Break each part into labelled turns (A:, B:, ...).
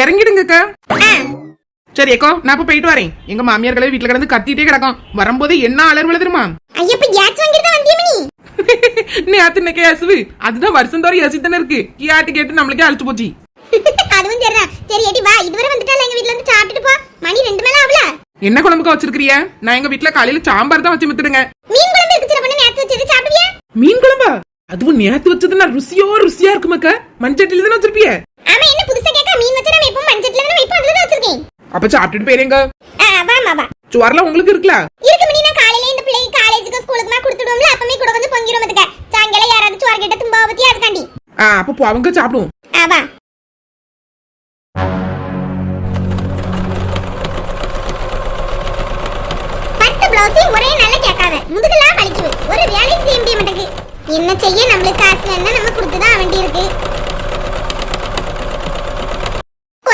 A: இறங்கிடுங்கக்கா. சரி ஏக்கோ நான் இப்ப போயிட்டு வரேன். எங்க மாமியார்களே வீட்டுல கிடந்து கத்திட்டே கிடக்கும். வரும்போது என்ன அலர் விழுதுமா
B: ஐயப்ப ஏச்சு வாங்கிட்டு தான் வந்தியா மணி
A: நேத்து இன்னைக்கு அசுவு. அதுதான் வருஷம் தோறும் யசித்தானே இருக்கு. கேட்டு கேட்டு நம்மளுக்கே அழிச்சு போச்சு.
B: அதுவும் சரிதான். சரி ஏடி வா. இதுவரை வந்துட்டால எங்க வீட்ல இருந்து சாப்பிட்டுட்டு போ. மணி ரெண்டு மேல ஆகல.
A: என்ன குழம்புக்கா வச்சிருக்கிறிய? நான் எங்க வீட்டுல காலையில சாம்பார் தான் வச்சு மித்துடுங்க.
B: மீன் குழம்பு இருக்கு சின்ன பொண்ணு. நேத்து வச்சது சாப்பிடுவியா?
A: மீன் குழம்பா? அதுவும் நேத்து வச்சதுன்னா ருசியோ ருசியா இருக்குமாக்கா? மண்சட்டில தானே வச்சிருப்பிய
B: ஆமா என்ன புதுசா கேட்க மீன் வச்சு நம்ம எப்போ மஞ்சட்ல தானே வைப்போம் அதுல தான் வச்சிருக்கேன்.
A: அப்ப சாப்பிட்டுட்டு போயிருங்க
B: ஆ, வாமா வா.
A: சுவர்லாம் உங்களுக்கு இருக்குல்ல?
B: இருக்கு மணி நான் காலையில இந்த பிள்ளைக்கு காலேஜுக்கு ஸ்கூலுக்குமா கொடுத்துடுவோம்ல அப்பமே கூட வந்து பொங்கிரும் பாத்துக்க. சாயங்காலம் யாராவது சோறு கிட்ட அதுக்காண்டி.
A: ஆ அப்ப சாப்பிடுவோம்
B: ஆ, வா. ஒரே நல்ல கேட்காத. முதுகெல்லாம் வலிக்குது. ஒரு வேலையும் செய்ய முடிய மாட்டேங்குது. என்ன செய்ய? நம்மளுக்கு காசு வேணா நம்ம கொடுத்துதான் வேண்டி இருக்கு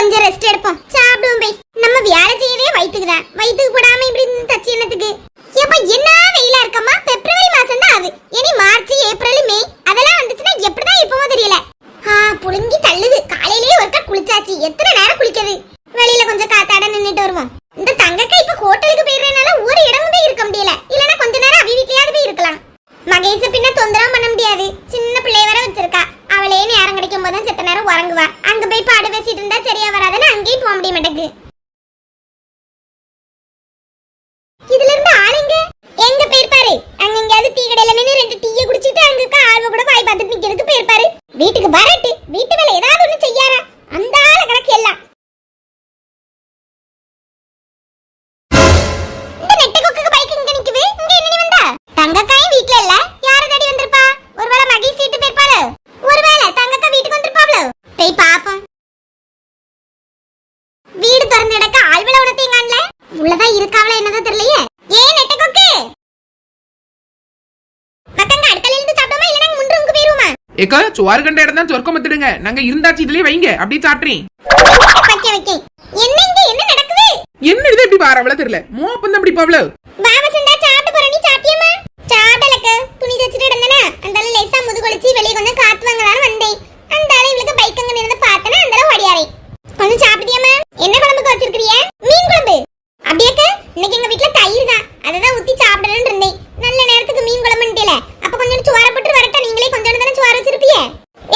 B: கொஞ்சம் ரெஸ்ட் எடுப்போம். சாப்பிடுவோம் போய் நம்ம வேலை செய்யவே வயிற்றுக்கு தான். வயிற்றுக்கு போடாம இப்படி தச்சு என்னத்துக்கு? ஏப்பா என்ன வெயிலா இருக்கம்மா? பிப்ரவரி மாசம் தான் அது. இனி மார்ச் ஏப்ரல் மே அதெல்லாம் வந்துச்சுன்னா எப்படிதான் இப்பவும் தெரியல. ஆ புழுங்கி தள்ளுது. காலையிலேயே ஒருக்கா குளிச்சாச்சு. எத்தனை நேரம் குளிக்குது வெளியில கொஞ்சம் காத்தாட நின்றுட்டு வருவோம். இந்த தங்கக்கா இப்ப ஹோட்டலுக்கு போயிடுறதுனால ஒரு இடமுமே இருக்க முடியல இல்லனா கொஞ்ச நேரம் அவி வீட்லயாவது போய் இருக்கலாம் மகேஷ பின்ன தொந்தரவு பண்ண முடியாது சின்ன பிள்ளைய வர வச்சிருக்கா அவளே நேரம் கிடைக்கும் போது செத்த நேரம் உறங்குவா அங்க போய் பாடு பேசிட்டு இருந்தா சரியா வராதுன்னு அங்கேயும் போக முடிய மாட்டேங்குது இதுல இருந்து ஆளுங்க எங்க போயிருப்பாரு அங்க எங்கயாவது டீ கடையில நின்னு ரெண்டு டீயை குடிச்சிட்டு அங்க இருக்க ஆள்வ கூட வாய் பார்த்துட்டு நிக்கிறதுக்கு போயிருப்பாரு வீட்டுக்கு வரட்டு வீட்டு வேலை ஏதாவது ஒண்ணு செய்யாரா அந்த ஆள கணக்கு எல்லாம் இந்த நெட்ட கொக்குக்கு பைக் இங்க நிக்குது இங்க என்ன நீ வந்தா தங்கக்காயும் வீட்ல இல்ல யார தேடி வந்திருப்பா ஒருவேளை மகேஷ் வீட்டு போயிருப்பாரு ஒருவேளை தங்கக்கா வீட்டுக்கு வந்திருப்பாப்ளோ போய் பாப்போம் வீடு திறந்து கிடக்க ஆள்வள உனத்தையும் காணல உள்ளதான் இருக்காவளா என்னதான் தெரியலையே ஏன் நெட்ட கொக்கு மக்கங்க அடுக்கல இருந்து சாப்பிடாம இல்ல நாங்க முன் ரூமுக்கு போயிருவோமா
A: ஏக்கா சுவாறு கண்ட இடம் தான் சொர்க்கம் மத்துடுங்க நாங்க இருந்தாச்சு இதுலயே வைங்க. அப்படியே
B: வைக்க என்ன நடக்குது?
A: என்ன இது எப்படி வார அவ்வளவு தெரியல? மோப்பம் தான் அப்படி பாவல
B: வா வசந்தா சாப்பிட்டு போற நீ சாப்பிட்டியம்மா சாப்பிடலக்க துணி தச்சுட்டு இருந்தனா அந்தால லேசா முதுகொளிச்சு வெளிய கொஞ்சம் காத்து வாங்கலாம்னு வந்தேன் அந்தால இவளுக்கு பைக் அங்க நின்று பார்த்தனா அந்தால ஓடியாரே கொஞ்சம் சாப்பிட்டியம்மா என்ன குழம்புக்கு வச்சிருக்கிறிய மீன் குழம்பு அப்படியாக்க இன்னைக்கு எங்க வீட்ல தயிர் தான் அததான் ஊத்தி சாப்பிடணும்னு இருந்தேன் நல்ல நேரத்துக்கு மீன் குழம்புன்ட்டல அப்ப கொஞ்சம் சுவார போட்டு வரட்டா நீங்களே கொஞ்சம் தானே சுவார வச்சிருப்பிய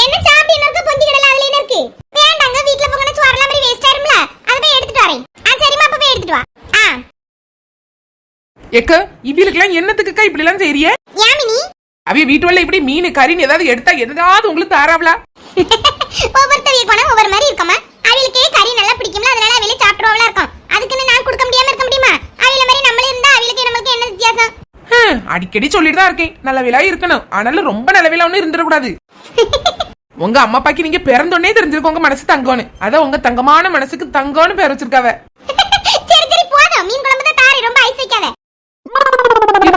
B: என்ன சாப்பிட்டு என்ன இருக்க பொந்தி கடல அதுல என்ன இருக்கு? வேண்டாங்க வீட்ல போகணும் சுவாரெல்லாம் மாதிரி வேஸ்ட் ஆயிரும்ல அதை போய் எடுத்துட்டு வரேன். ஆ சரிம்மா அப்ப போய் எடுத்துட்டு வா. ஆ.
A: ஏக்கா இவளுக்கெல்லாம் என்னத்துக்குக்கா இப்படி எல்லாம் செய்றிய
B: யாமினி
A: அவைய வீட்டு வரல இப்படி மீன் கறின்னு ஏதாவது எடுத்தா எதாவது உங்களுக்கு தாராவளா?
B: ஒவ்வொருத்தவிய குணம் ஒவ்வொரு மாதிரி இருக்கமா அவளுக்கே கறி நல்லா பிடிக்கும்ல அதனால அவளே சாப்பிடுவாங்களா இருக்கும் அதுக்குன்னு நான் கொடுக்க முடியாம இருக்க முடியுமா அவள மாதிரி நம்மளே இருந்தா அவளுக்கு நம்மளுக்கு என்ன வித்தியாசம்
A: ஹம், அடிக்கடி சொல்லிட்டு தான் இருக்கேன். நல்ல விலா இருக்கணும். ஆனாலும் ரொம்ப நல்ல விலா ஒன்னும் இருந்துடக்கூடாது. உங்க அம்மா அப்பாக்கு நீங்க பிறந்தோடனே தெரிஞ்சிருக்கும் உங்க மனசு தங்கம்னு அதான் உங்க தங்கமான மனசுக்கு தங்கம்னு பேர் வச்சிருக்காவ.
B: சரி சரி போதும். மீன் குழம்பு தான் தாரி ரொம்ப ஐஸ் வைக்காத.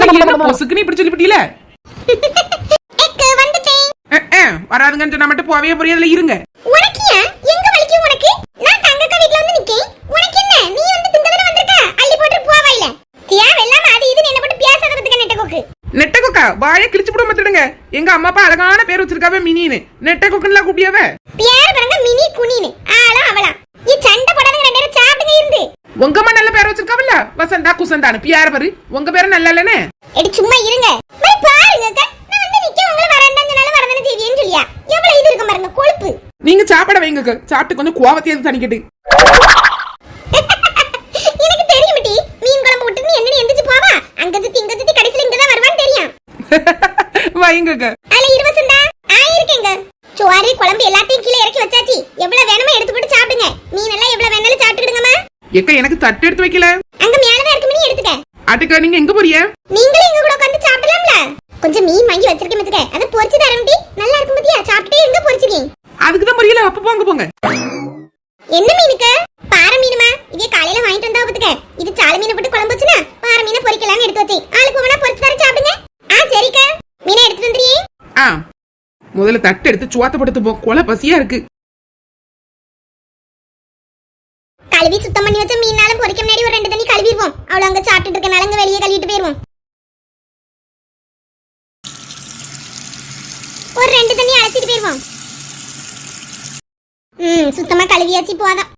A: இது என்ன பொசுக்குன்னு இப்படி சொல்லிவிட்டீல?
B: எக்கு வந்துட்டேன்.
A: வராதுங்கன்னு சொன்னா மட்டும் போவே புரியதுல இருங்க.
B: உனக்கு ஏன்? எங்க வலிக்கும் உனக்கு நான் தங்கக்கா வீட்ல வந்து நிக்கேன் உனக்கு என்ன நீ வந்து திங்கதான வந்திருக்க அள்ளி போட்டு போவா இல்ல தேவையில்லாம அது இது என்ன போட்டு பேசாத பத்துக்க நெட்ட கோக்கு
A: நெட்ட கொக்கா வாயை கிழிச்சு விட மாத்திடுங்க எங்க அம்மா அப்பா அழகான பேர் வச்சிருக்காவ மினின்னு. நெட்ட கொக்குன்னு கூப்பியாவ
B: பேர் பாருங்க மினி குனின்னு. ஆளும் அவளாம் நீ சண்டை போடாதங்க ரெண்டு பேரும் சாப்பிடுங்க இருந்து.
A: உங்க அம்மா நல்ல பேர் வச்சிருக்காவல்ல? வசந்தா குசந்தான்னு. பியார பாரு. உங்க பேரு நல்லா இல்லனே
B: எடி சும்மா இருங்க. போய் பாருங்க அக்கா. நான் வந்து நிக்க உங்களை வரண்டாங்கனால வரதானே செய்வியேன்னு சொல்லியா? எவ்வளவு இது இருக்கும் பாருங்க கொழுப்பு.
A: நீங்க சாப்பிட வைங்க. சாப்பிட்டு கொஞ்சம் கோவத்தையாவது தணிக்கட்டு
B: எனக்கு தெரியும் டி மீன் குழம்பு விட்டு நீ என்ன எந்திரிச்சு போவா அங்க சுத்தி இங்க சுத்தி கடைசில இங்க தான் வருவான்னு தெரியும்
A: வைங்க அக்கா.
B: அதுல இருவசந்தா ஆ இருக்கேங்க. சோறு குழம்பு எல்லாத்தையும் கீழே இறக்கி வச்சாச்சு. எவ்வளவு வேணுமோ எடுத்து போட்டு சாப்பிடுங்க. மீன் எல்லாம் எவ்வளவு வேணாலும் சாப்பிட்டுடுங்கம்மா
A: ஏக்கா எனக்கு தட்டு எடுத்து வைக்கல.
B: அங்க மேலதான் இருக்கு மீன் எடுத்துக்க.
A: அதுக்கா நீங்க எங்க போறிய
B: நீங்களும் எங்க கூட உட்கார்ந்து சாப்பிடலாம்ல? கொஞ்சம் மீன் வாங்கி வச்சிருக்கேன் மத்துக்க அதை பொரிச்சு தரேன் டி நல்லா இருக்கும் பத்தியா? சாப்பிட்டே இருங்க பொரிச்சிருக்கேன்
A: அதுக்கு தான் புரியல அப்ப போங்க போங்க.
B: என்ன மீனுக்கு பாறை மீனுமா இதே காலையில வாங்கிட்டு வந்தா பாத்துக்க இது சால மீனை போட்டு குழம்பு வச்சுனா பாறை மீனை பொரிக்கலாம்னு எடுத்து வச்சேன் ஆளுக்கு ஒவ்வொன்றா பொரிச்சு தர சாப்பிடுங்க ஆ சரிக்கா மீனை எடுத்துட்டு வந்துறியே
A: ஆ முதல்ல தட்டு எடுத்து போ கொலை பசியா இருக்கு.
B: கழுவி சுத்தம் பண்ணி வச்ச மீனாலும் பொறிக்க முன்னாடி ஒரு ரெண்டு தண்ணி கழுவிடுவோம். அவ்வளவு அங்க சாப்பிட்டுட்டு இருக்கனால நலங்க வெளியே கழுவிட்டு போயிருவோம். ஒரு ரெண்டு தண்ணி அழைச்சிட்டு போயிருவோம். ம் சுத்தமா கழுவியாச்சு போதான்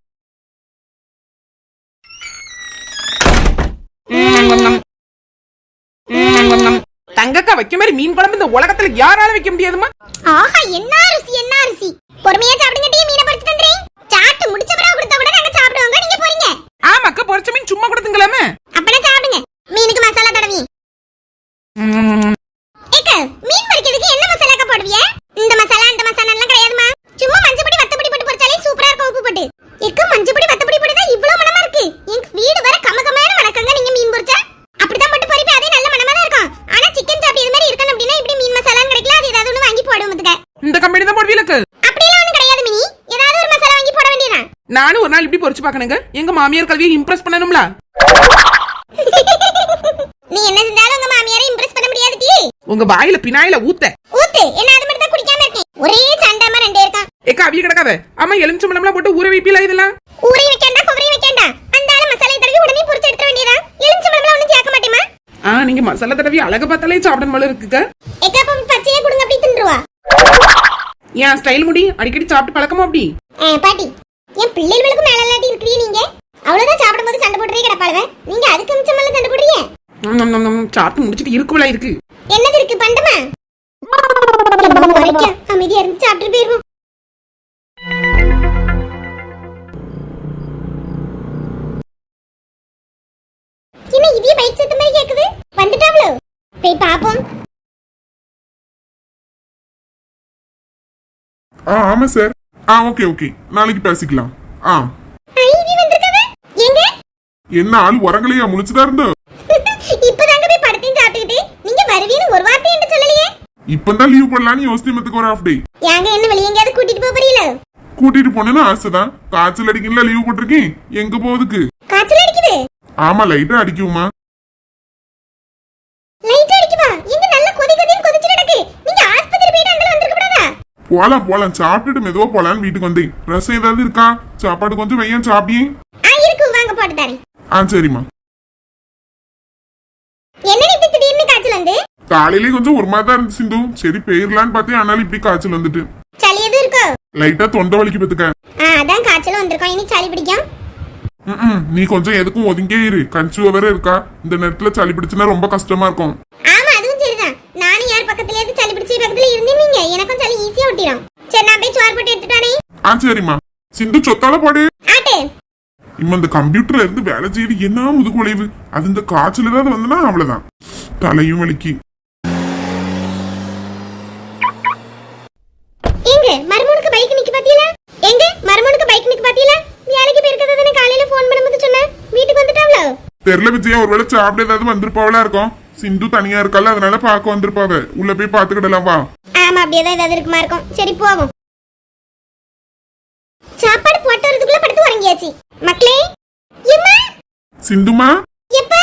A: வைக்க மாதிரி மீன் குழம்பு இந்த உலகத்துல யாரால வைக்க முடியாதுமா
B: ஆஹா என்ன ருசி என்ன ருசி பொறுமையா சாப்பிடுங்க டீ மீனை பொரிச்சு தந்துறேன் சாப்பிட்டு முடிச்ச பிறகு கொடுத்தா கூட நாங்க சாப்பிடுவோங்க. நீங்க போறீங்க.
A: ஆமாக்கா பொரிச்ச மீன் சும்மா கொடுத்துங்களாமே
B: அப்பனா சாப்பிடுங்க மீனுக்கு மசாலா தடவி
A: ம்,
B: ஏக்க மீன் பொரிக்கிறதுக்கு என்ன மசாலாக்கா போடுவிய இந்த மசாலா அந்த மசாலா எல்லாம் கிடையாதுமா சும்மா மஞ்சள் பொடி வத்தப்பொடி போட்டு பொரிச்சாலே சூப்பரா இருக்கும் உப்பு போட்டு ஏக்க மஞ்சள் பொடி வத்தப்பொடி போட்டு தான் இவ்ளோ மணமா இருக்கு எங்க வீடு வர கமகமான மணக்கங்க நீங்க மீன் பொரிச்சா அப்படிதான் போட்டு பொரிப்பே அதே நல்ல மணமா தான் இருக்கும் ஆனா சிக்கன் சாப்பிட்டு இது மாதிரி இருக்கணும் அப்படின்னா இப்படி மீன் மசாலான்னு கிடைக்கல அது ஏதாவது ஒண்ணு வாங்கி போடுவோம் பாத்துக்க.
A: இந்த கம்பெனி தான் போடுவீலுக்கு
B: அப்படியெல்லாம் ஒண்ணும் கிடையாது மினி ஏதாவது ஒரு மசாலா வாங்கி போட வேண்டியதான்
A: நானும் ஒரு நாள் இப்படி பொரிச்சு பார்க்கணுங்க எங்க மாமியார் கல்வியை இம்ப்ரெஸ் பண்ணணும்ல?
B: நீ என்ன செஞ்சாலும் உங்க மாமியாரை இம்ப்ரெஸ் பண்ண முடியாது டி.
A: உங்க வாயில பினாயில ஊத்த.
B: ஊத்து. என்ன அது மட்டும் தான் குடிக்காம இருக்கேன். ஒரே சண்டாம ரெண்டே இருக்கான்
A: ஏக்கா அவிய கிடக்காத. ஆமா எலுமிச்சம் பழம்லாம் போட்டு ஊற வைப்பீல இதெல்லாம்?
B: ஊரை வைக்கண்டா குமரி வைக்கண்டா. அந்த ஆளு மசாலை தடவி உடனே பொரிச்சு எடுத்துற வேண்டியதான் எலுமிச்சம்பழம்லாம் ஒண்ணும் சேர்க்க மாட்டேமா
A: ஆ நீங்க மசாலா தடவி அழக பார்த்தாலே சாப்பிடணும் போல இருக்குக்க.
B: எக்கா அப்ப பச்சையா கொடுங்க அப்படி தின்றுவா.
A: ஏன் ஸ்டைல் முடி? அடிக்கடி சாப்பிட்டு பழக்கமா அப்படி?
B: பாட்டி. என் பிள்ளைகளுக்கு மேல இல்லாட்டி இருக்கிறீ நீங்க அவ்வளவுதான் சாப்பிடும்போது சண்டை போடுறே கிடப்பாளுவ நீங்க அதுக்கு மிச்சமெல்லாம் சண்டை போடுறீங்க
A: நம், நம், நம், நம், சாப்பிட்டு முடிச்சிட்டு இருக்குவலா இருக்கு?
B: என்னது இருக்கு பண்டமா? அமைதியா இருந்து சாப்பிட்டு போயிருவோம். என்ன இதே பைக் சத்த மாதிரி கேக்குது? வந்துட்டாங்களோ போய் பாப்போம்.
C: ஆ ஆமா சார் ஆ ஓகே ஓகே நாளைக்கு பேசிக்கலாம். ஆ.
B: ஐவி வந்திருக்காவ? எங்க?
C: என்ன ஆள் உரங்களையா முழிச்சுதான் இருந்தோ
B: இப்பதாங்க போய் படத்தையும் சாப்பிட்டுக்கிட்டு நீங்க வருவீன்னு ஒரு வார்த்தை என்று சொல்லலையே.
C: இப்பதான் லீவ் போடலான்னு யோசிமத்துக்கு ஒரு ஹாஃப் டே
B: ஏங்க என்ன வெளிய எங்கேயாவது கூட்டிட்டு போக போறீங்களோ?
C: கூட்டிட்டு போனேன்னு ஆசைதான். காய்ச்சல் அடிக்கல லீவ் போட்டிருக்கேன். எங்க போகுதுக்கு?
B: காய்ச்சல் அடிக்குது?
C: ஆமா லைட்டா அடிக்குமா
B: லைட் அடிக்குமா இங்க நல்ல கொதி கொதின்னு கொதிச்சு நடக்கு நீங்க ஆஸ்பத்திரி போயிட்டு அங்க வந்திருக்க கூடாதா?
C: போலாம் போலாம். சாப்பிட்டுட்டு மெதுவா போலான்னு வீட்டுக்கு வந்தேன். ரசம் ஏதாவது இருக்கா? சாப்பாடு கொஞ்சம் வையன் சாப்பிடியே.
B: ஆ இருக்கு. வாங்க போட்டு தரேன்.
C: ஆ சரிம்மா.
B: என்ன இப்படி காய்ச்சல் வந்து
C: காலையிலே கொஞ்சம் ஒரு மாதிரி தான் இருந்துச்சு சிந்து. சரி போயிடலான்னு பார்த்தேன் ஆனாலும் இப்படி காய்ச்சல் வந்துட்டு.
B: சளி எதுவும் இருக்கோ?
C: லைட்டா தொண்டை வலிக்கு பத்துக்க
B: ஆ அதான் காய்ச்சல் வந்திருக்கோம் இனி சளி பிடிக்கும்.
C: நீ கொஞ்சம் எதுக்கும் ஒதுங்கே இரு. கன்சியூவ வேற இருக்கா? இந்த நேரத்துல சளி பிடிச்சுன்னா ரொம்ப கஷ்டமா இருக்கும்.
B: ஆமா அதுவும் சரிதான். நானும் யார் பக்கத்துல இருந்து சளி பிடிச்சி பக்கத்துல இருந்தேன் நீங்க எனக்கும் சளி ஈஸியா ஒட்டிடும் சரி நான் போய் சோறு போட்டு எடுத்துட்டானே
C: ஆ சரிம்மா. சிந்து சொத்தால போடு.
B: ஆட்டு.
C: இம்ம இந்த கம்ப்யூட்டர்ல இருந்து வேலை செய்து என்ன முதுகு வளைவு அது இந்த காய்ச்சல் ஏதாவது வந்துன்னா அவ்வளவுதான். தலையும் வலிக்கு.
B: எங்க? மருமனுக்கு பைக் நிக்க பாத்தீங்களா? எங்க? மருமனுக்கு பைக் நிக்க பாத்தீங்களா? வேலைக்கு போயிருக்கதை தானே காலையில ஃபோன் பண்ணும்போது சொன்னேன் வீட்டுக்கு வந்துட்டாங்களோ
C: தெரியல விஜயா ஒருவேளை சாப்பிட ஏதாவது வந்திருப்பாவளா இருக்கும்? சிந்து தனியா இருக்கால அதனால பார்க்க வந்திருப்பாவ. உள்ள போய் பாத்துக்கிடலாம் வா.
B: ஆமா அப்படியே தான் ஏதாவது இருக்குமா இருக்கும். சரி போவோம். சாப்பாடு போட்டு வரதுக்குள்ள படுத்து உறங்கியாச்சு. மக்களே எம்மா?
C: சிந்துமா?
B: எப்ப?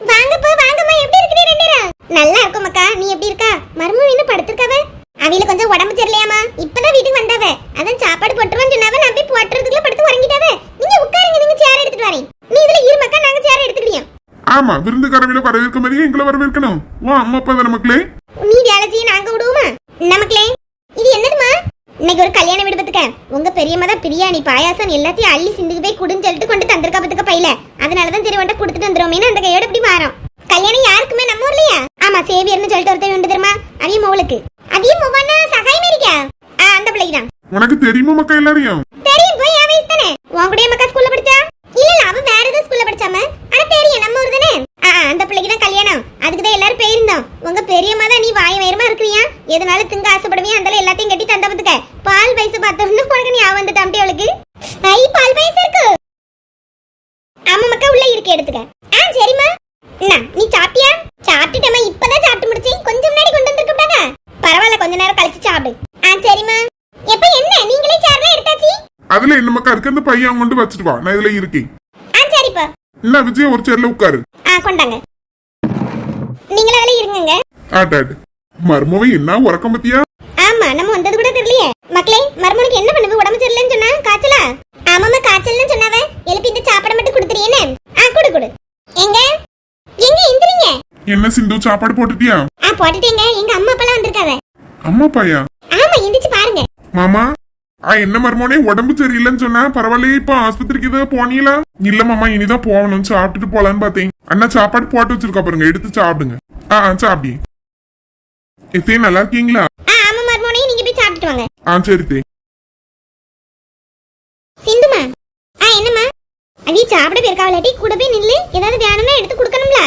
B: வாங்கப்பா வாங்கம்மா. எப்படி இருக்கிறீ ரெண்டு பேரும்? நல்லா இருக்கும் மக்கா. நீ எப்படி இருக்கா? மருமக என்ன படுத்திருக்காவ? அவில கொஞ்சம் உடம்பு சரியில்லையாமா இப்பதான் வீட்டுக்கு வந்தாவ. அதான் சாப்பாடு போட்டுருவான்னு சொன்னாவ. நான் போய் போட்டுறதுக்குள்ள படுத்து உறங்கிட்டாவ. நீங்க உட்காருங்க நீங்க சேர் எடுத்துட்டு வரேன். நீ இதுல இரு மக்கா. நாங்க சேர் எடுத்துக்கிறியோம்
C: ஆமா விருந்துக்காரவில வரவேற்க மாதிரியே எங்களை வரவேற்கணும். வா அம்மா அப்பா தானே மக்களே
B: நீ வேலை செய்ய நாங்க விடுவோமா நமக்களே இது என்னதுமா இன்னைக்கு ஒரு கல்யாண விடுபத்துக்க உங்க பெரியம்மா தான் பிரியாணி பாயாசம் எல்லாத்தையும் அள்ளி சிந்துக்கு போய் குடுன்னு சொல்லிட்டு கொண்டு தந்திருக்கா பத்துக்க பையில. அதனாலதான் சரி வந்துட்டு கொடுத்துட்டு வந்துருவோமேனு அந்த கையோட இப்படி வாரோம் கல்யாணம் யாருக்குமே நம்ம ஊர்லயா? ஆமா சேவியர்னு சொல்லிட்டு ஒருத்தர் உண்டு தெரியுமா? அவிய மோளுக்கு. அவிய மோவானா சகாயம் இருக்கா ஆ அந்த பிள்ளைக்கு தான்
C: உனக்கு தெரியுமா மக்கா எல்லாரையும்?
B: தெரியும் போய் என் வயசு தானே? உன் கூட மக்கா ஸ்கூல்ல படிச்சா இல்ல இல்ல அவ வேற ஏதோ ஸ்கூல்ல படிச்சாம ஆனா தெரியும் நம்ம ஊர் தானே ஆ ஆ, அந்த பிள்ளைக்கு தான் கல்யாணம் அதுக்கு தான் எல்லாரும் போயிருந்தோம் உங்க பெரியம்மா தான் நீ வாய வயரமா இருக்கிறியா எதனால திங்க ஆசைப்படுவியா அந்த எல்லாத்தையும் கட்டி தந்தபத்துக்க பால் வயசு பார்த்தோம்னு உனக்கு ஞாபகம் வந்துட்டு அம்பி அவளுக்கு ஐ பால் வயசு இருக்கு ஆமா மக்கா உள்ள இருக்கு எடுத்துக்க ஆ சரிம்மா என்ன நீ சாப்பிட்டியா சாப்பிட்டுட்டேம்மா இப்பதான் சாப்பிட்டு முடிச்சேன் கொஞ்சம் முன்னாடி கொண்டு வந்திருக்கட்டாங்க பரவாயில்ல கொஞ்ச நேரம் கழிச்சு சாப்பிடு. ஆ சரிம்மா. எப்ப என்ன? நீங்களே சேர்லாம் எடுத்தாச்சு?
C: அதுல என்ன மக்கா இருக்கு அந்த பையன் கொண்டு வச்சுட்டு வா. நான் இதுல இருக்கேன்.
B: ஆ சரிப்பா.
C: என்ன விஜயா ஒரு சேர்ல உட்காரு.
B: ஆ கொண்டாங்க. நீங்களே அதில் இருங்கங்க.
C: ஆட்டாடு மர்மவை என்ன உறக்கம் பத்தியா?
B: ஆமா நம்ம வந்தது கூட தெரியலையே. மக்களே மருமனுக்கு என்ன பண்ணுது? உடம்பு சரியில்லைன்னு சொன்னா காய்ச்சலா? ஆமாமா காய்ச்சல்னு சொன்னாவ எழுப்பி இந்த சாப்பாடு மட்டும் கொடுத்துறியேன்னு ஆ கொடு கொடு. எங்க? எங்க எந்திரிங்க?
C: என்ன சிந்து சாப்பாடு போட்டுட்டியா?
B: ஆ போட்டுட்டேங்க. எங்க அம்மா அப்பெல்லாம் வந்திருக்காவ
C: அம்மா பையா.
B: ஆமா எந்திரிச்சு பாருங்க.
C: மாமா ஆ என்ன மர்மோனே உடம்பு சரியில்லைன்னு சொன்னா பரவாயில்லையே இப்ப ஆஸ்பத்திரிக்கு ஏதாவது போனீங்களா இல்ல மாமா இனிதான் போகணும் சாப்பிட்டுட்டு போலான்னு பார்த்தேன். அண்ணா சாப்பாடு போட்டு வச்சிருக்கா பாருங்க எடுத்து சாப்பிடுங்க. ஆ சாப்பிடி. எத்தே நல்லா இருக்கீங்களா?
B: ஆ ஆமா மர்மோனே நீங்க போய் சாப்பிட்டுட்டு வாங்க.
C: ஆ சரி தே.
B: சிந்துமா? ஆ என்னம்மா? அவி சாப்பிட போயிருக்காவலாட்டி கூட போய் நில்லு. ஏதாவது வேணும்னா எடுத்து கொடுக்கணும்ல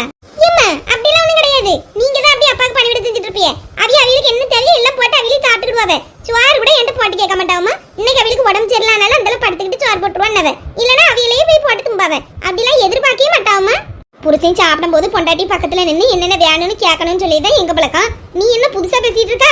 B: ஏம்மா அப்படிலாம் ஒண்ணும் கிடையாது நீங்க தான் அப்படியே அப்பாக்கு பணிவிட செஞ்சுட்டு இருப்பீங்க அவி அவிகளுக்கு என்ன தெரியும் எல்லாம் போட்டு அவிலே சாப்பிட்டுடுவாங்க சோறு கூட என்கிட்ட போட்டு கேட்க மாட்டாவமா இன்னைக்கு அவிகளுக்கு உடம்பு சரியில்லானால அந்த படுத்துக்கிட்டு சோறு போட்டுருவான்னவ இல்லனா அவியிலேயே போய் போட்டு தும்பாவ அப்படிலாம் எதிர்பார்க்கவே மாட்டாவமா புருஷன் சாப்பிடும்போது பொண்டாட்டி பக்கத்துல நின்னு என்னென்ன வேணும்னு சொல்லி தான் எங்க பழக்கம். நீ என்ன புதுசா பேசிட்டு இருக்க?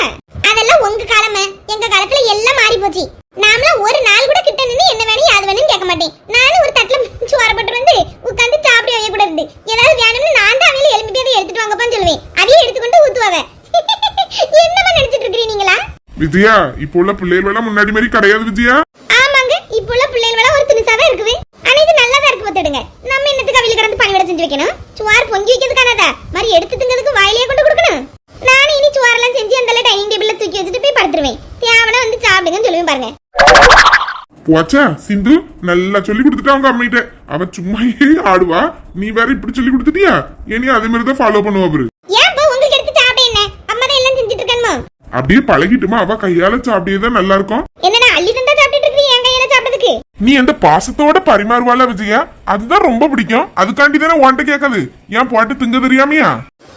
B: அதெல்லாம் உங்க காலமே. எங்க காலத்துல எல்லாம் மாறி போச்சு. நாமலாம் ஒரு நாள் கூட கிட்ட நின்னு என்ன வேணும் யாது வேணும்னு கேட்க மாட்டேன். நானும் ஒரு தட்டுல சோறு போட்டு வந்து உட்காந்து சாப்பிட வைக்க கூட இருந்து. ஏதாவது வேணும்னு நான் தான் அவையில எலும்பிட்டு அதை எடுத்துட்டு வாங்கப்பான்னு சொல்லுவேன். அதையும் எடுத்துக்கொண்டு ஊத்துவாவ. என்னமா நினைச்சிட்டு இருக்கிறீங்களா
C: விஜயா இப்போ உள்ள பிள்ளைகள் முன்னாடி மாதிரி கிடையாது விஜயா
B: ஆமாங்க இப்போ உள்ள பிள்ளைகள் ஒரு திணிசாவே இருக்குது ஆனா இது நல்லா தான் இருக்கு பார்த்துடுங்க நம்ம என்னத்துக்கு அவில கிடந்து பணிவிட செஞ்சு வைக்கணும் சுவார் பொங்கி வைக்கிறதுக்கானதா மாதிரி எடுத்து திங்கிறதுக்கு வாயிலே கொண்டு கொடுக்கணும் நானும் இனி சுவாரெல்லாம் செஞ்சு அந்த டைனிங் டேபிள்ல தூக்கி வச்சுட்டு போய் படுத்துருவேன் தேவனா வந்து சாப்பிடுங்கன்னு சொல்லுவேன் பாருங்க
C: போச்சா? சிந்து நல்லா சொல்லி கொடுத்துட்டா அவங்க அம்மிட்ட அவ சும்மாயே ஆடுவா. நீ வேற இப்படி சொல்லி கொடுத்துட்டியா? இனி அதே மாதிரி தான் ஃபாலோ பண்ணுவா
B: என்ன? இருக்கணுமா
C: அப்படியே பழகிட்டுமா? அவ கையால சாப்பிட்டே தான் நல்லா இருக்கும்?
B: என்னடா அள்ளி தந்தா சாப்பிட்டுட்டு இருக்கீங்க என் கையில சாப்பிட்டதுக்கு?
C: நீ அந்த பாசத்தோட பரிமாறுவாள விஜயா? அதுதான் ரொம்ப பிடிக்கும். அதுக்காண்டி தானே உன்கிட்ட கேட்காது ஏன் போட்டு திங்க தெரியாமையா?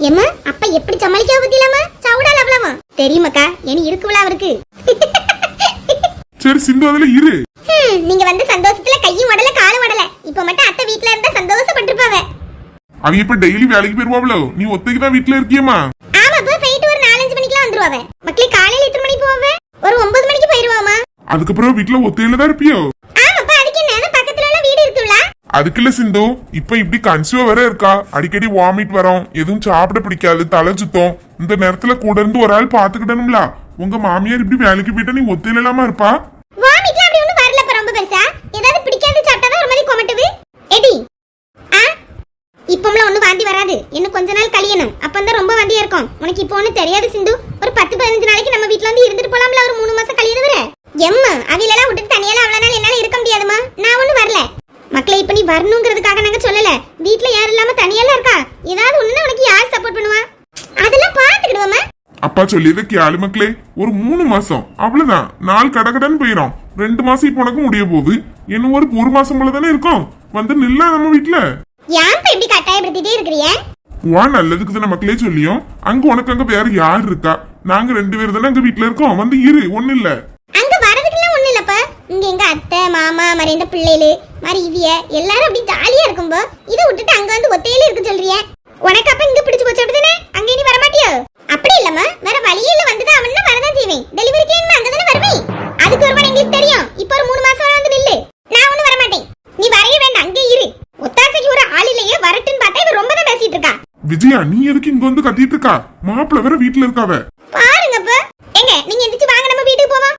B: ஏம்மா அப்ப எப்படி சமாளிக்க பத்திலாமா? சவுடால அவ்வளவா தெரியுமாக்கா இனி இருக்குவளா அவருக்கு?
C: சரி சிந்து அதுல இரு.
B: நீங்க வந்து சந்தோஷத்துல கையும் உடல காலும் உடல. இப்ப மட்டும் அத்தை வீட்ல இருந்தா சந்தோஷப்பட்டிருப்பாவ
C: அவ இப்ப டெய்லி வேலைக்கு போயிருவாப்ல நீ ஒத்தைக்கு தான் வீட்டுல இருக்கியம்மா.
B: ஆமா இப்ப போயிட்டு ஒரு நாலஞ்சு மணிக்கெல்லாம் வந்துருவாவ மக்களே காலையில எத்தனை மணிக்கு போவாவ ஒரு ஒன்பது மணிக்கு போயிருவாமா
C: அதுக்கப்புறம் வீட்டுல ஒத்தையில தான் இருப்பியோ?
B: ஆமாப்பா அதுக்கு என்ன பக்கத்துல வீடு இருக்குல்ல?
C: அதுக்குள்ள சிந்து இப்ப இப்படி கன்சியூவ் வேற இருக்கா? அடிக்கடி வாமிட் வரும். எதுவும் சாப்பிட பிடிக்காது தலை சுத்தம். இந்த நேரத்துல கூட இருந்து ஒரு ஆள் பாத்துக்கிடணும்ல உங்க மாமியார் இப்படி வேலைக்கு போயிட்டா நீ ஒத்தையில இல்லாம இருப்பா
B: வாமிட்ல அப்படி ஒண்ணும் வரலப்பா ரொம்ப பெருசா ஏதாவது பிடிக்காத சாப்பிட்டாதான் ஒரு மாதிரி ஏடி ஆ? இப்பம்லாம் ஒன்றும் வாந்தி வராது. இன்னும் கொஞ்ச நாள் கழியணும். அப்போ தான் ரொம்ப வாந்தியாக இருக்கும். உனக்கு இப்போ ஒன்றும் தெரியாது சிந்து. ஒரு பத்து பதினஞ்சு நாளைக்கு நம்ம வீட்டில் வந்து இருந்துட்டு போலாம்ல ஒரு மூணு மாதம் கழியது வர. எம்மா அவையிலலாம் விட்டுட்டு தனியால அவ்வளோ நாள் என்னால் இருக்க முடியாதுமா நான் ஒன்றும் வரல. மக்களை இப்ப நீ வரணுங்கிறதுக்காக நாங்கள் சொல்லலை. வீட்டில் யாரும் இல்லாமல் தனியாலாம் இருக்கா? ஏதாவது ஒன்றுனா உனக்கு யார் சப்போர்ட் பண்ணுவா? அதெல்லாம் பாத்துக்கிடுவோமா
C: அப்பா சொல்லியது கேளு மக்களே. ஒரு மூணு மாசம். அவ்வளவுதான். நாள் கடகடன்னு போயிடும் ரெண்டு மாசம் இப்போ உனக்கு முடிய போகுது. இன்னும் ஒரு ஒரு மாசம் போல தானே இருக்கும்? வந்து நில்ல நம்ம வீட்டுல
B: ஏன் இப்ப இப்படி கட்டாயப்படுத்திட்டே இருக்கிறிய?
C: வா நல்லதுக்கு தானே மக்களே சொல்லியும். அங்க உனக்கு அங்க வேற யார் இருக்கா? நாங்க ரெண்டு பேர் தானே அங்க வீட்டுல இருக்கோம். வந்து இரு ஒண்ணு இல்ல.
B: அங்க வரதுக்குலாம் ஒண்ணு இல்லப்பா. இங்க எங்க அத்தை மாமா மாதிரி இந்த பிள்ளைகளு மாதிரி இவிய எல்லாரும் அப்படி ஜாலியா இருக்கும்போ இதை விட்டுட்டு அங்க வந்து ஒத்தையில இருக்க சொல்றிய? உனக்கு அப்ப இங்க பிடிச்சு போச்சு அப்படிதானே? அங்க இனி வர மாட்டியோ அப்படி இல்லம்மா. வேற வழியே இல்ல வந்துதான் அவன் வரதான் செய்வேன்? டெலிவரி கிளீன் அங்க தானே வருவேன்? அதுக்கு ஒருவன் எங்களுக்கு தெரியும் இப்போ ஒரு மூணு மாசம் வந்து நில்லு நான் ஒண்ணு வர மாட்டேன் நீ வரைய வேண்டாம் அங்கே இரு ஒத்தாசைக்கு ஒரு ஆள் இல்லையே வரட்டுன்னு பார்த்தா இவ ரொம்ப தான் பேசிட்டு இருக்கா
C: விஜயா நீ எதுக்கு இங்க வந்து கத்திட்டு இருக்கா? மாப்பிள்ள வேற வீட்டுல இருக்காவ.
B: பாருங்கப்ப எங்க நீங்க எந்திரிச்சு வாங்க நம்ம வீட்டுக்கு போவோம்.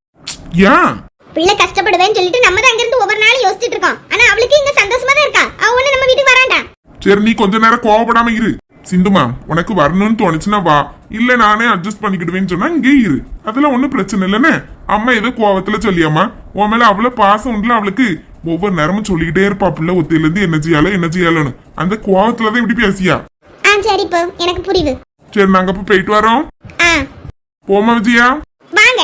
C: ஏன்
B: பிள்ளை கஷ்டப்படுவேன்னு சொல்லிட்டு நம்ம தான் அங்கிருந்து ஒவ்வொரு நாளும் யோசிச்சுட்டு இருக்கோம். ஆனா அவளுக்கு இங்க சந்தோஷமா தான் இருக்கா? அவ ஒண்ணு நம்ம வீட்டுக்கு வராண்டா?
C: சரி நீ கொஞ்ச நேரம் கோவப்படாம இரு. சிந்துமா உனக்கு வரணும்னு தோணுச்சுன்னா வா. இல்ல நானே அட்ஜஸ்ட் பண்ணிக்கிடுவேன்னு சொன்னா இங்கே இரு. அதெல்லாம் ஒண்ணும் பிரச்சனை இல்லைன்னு அம்மா ஏதோ கோவத்துல சொல்லியாமா உன் மேல அவ்வளவு பாசம் உண்டுல அவளுக்கு. ஒவ்வொரு நேரமும் சொல்லிக்கிட்டே இருப்பா பிள்ளை ஒத்தையில இருந்து என்ன செய்யாலோ என்ன செய்யாலோன்னு அந்த கோவத்துலதான் இப்படி பேசியா?
B: சரி இப்போ எனக்கு புரியுது.
C: சரி நாங்க அப்ப போயிட்டு வரோம்.
B: ஆ.
C: போமா விஜயா.
B: வாங்க.